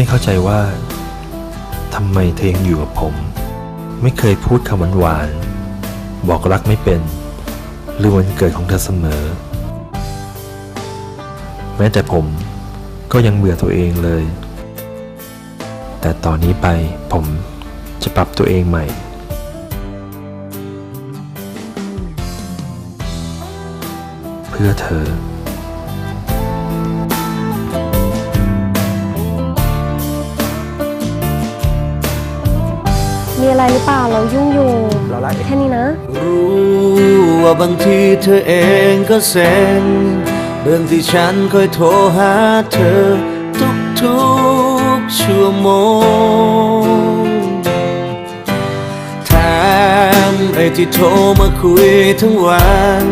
ไม่เข้าใจว่าทำไมเธอยังอยู่กับผม ไม่เคยพูดคำหวานๆบอกรักไม่เป็น หรือวันเกิดของเธอเสมอ แม้แต่ผมก็ยังเบื่อตัวเองเลย แต่ตอนนี้ไปผมจะปรับตัวเองใหม่เพื่อเธอ มีอะไรหรือเปล่าเรายุ่งอยู่เราไล่แค่นี้นะ รู้ว่าบางทีเธอเองก็เซ็งเรื่องที่ฉันเคยโทรหาเธอ ทุกทุกชั่วโมงแถมไอ้ที่โทรมาคุยทั้งวัน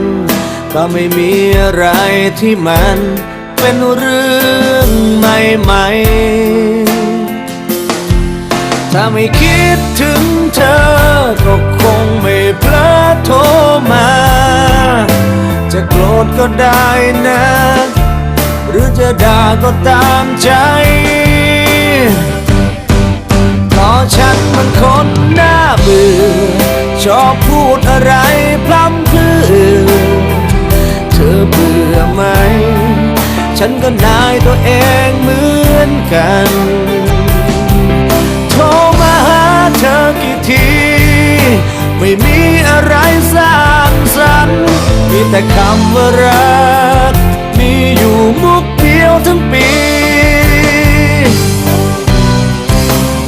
ก็ไม่มีอะไรที่มัน เป็นเรื่องใหม่ๆ ถ้าไม่คิดถึงเธอ ก็คงไม่เพลอโทรมา จะโกรธก็ได้นะ หรือจะด่าก็ตามใจเพราะฉันมันคนหน้าเบื่อ ชอบพูดอะไรพร่ำเพื่อเธอเบื่อไหม ฉันก็นายตัวเองเหมือนกัน แต่คำว่ารัก มีอยู่มุกเดียวทั้งปี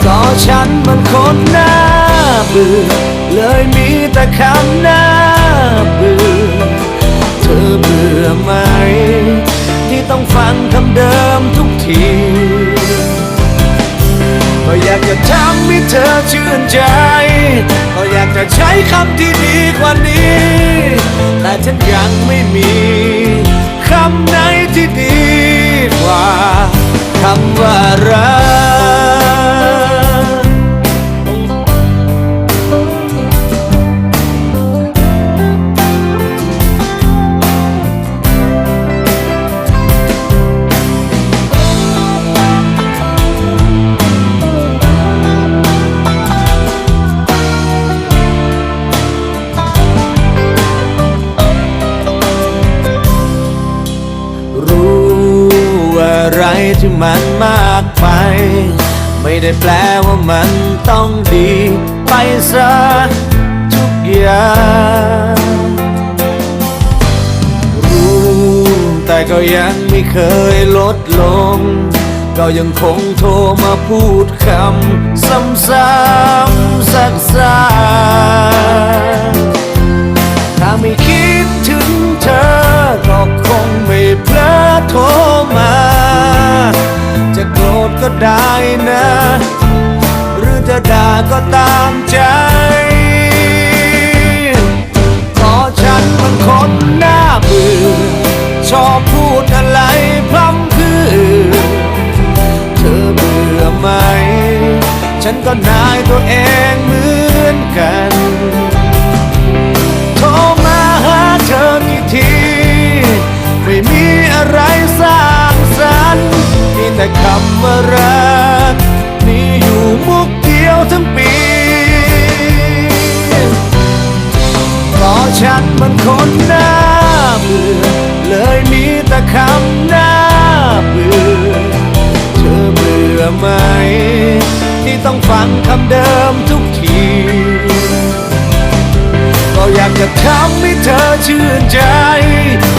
ก็ฉันมันคนหน้าเบื่อ เลยมีแต่คำหน้าเบื่อ เธอเบื่อไหม ที่ต้องฟังคำเดิมทุกทีก็อยากจะทำให้เธอชื่นใจก็อยาก จะใช้คำที่ดีกว่านี้ แต่ฉันยังไม่มี อะไรที่มันมากไป ไม่ได้แปลว่ามันต้องดีไปซะทุกอย่างรู้แต่ก็ยังไม่เคยลดลง ก็ยังคงโทรมาพูดคำซ้ำๆซักๆถ้าไม่คิดถึงเธอก็คงไม่เพลอโทรมา ก็ได้นะ หรือจะด่าก็ตามใจเพราะฉันมันคนหน้าเบื่อชอบพูดอะไรพร่ำเพรื่อเธอเบื่อไหม ฉันก็นายตัวเองเหมือนกันโทรมาหาเธอกี่ที ไม่มีอะไรสร้า แต่คำว่ารักมีอยู่มุกเดียวทั้งปี เพราะฉันมันคนหน้าเบื่อเลยมีแต่คำหน้าเบื่อเธอเบื่อไหม ที่ต้องฟังคำเดิมทุกทีก็อยากจะทำให้เธอชื่นใจ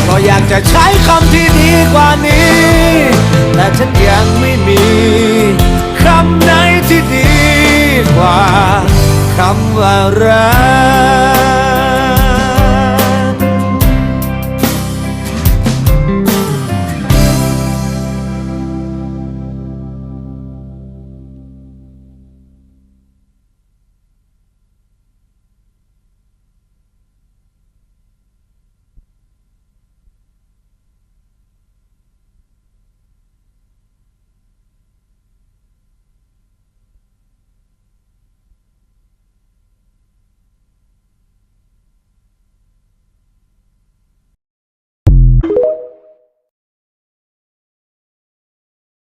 ก็อยากจะใช้คำที่ดีกว่านี้ แต่ฉันยังไม่มีคำไหนที่ดีกว่าคำว่ารัก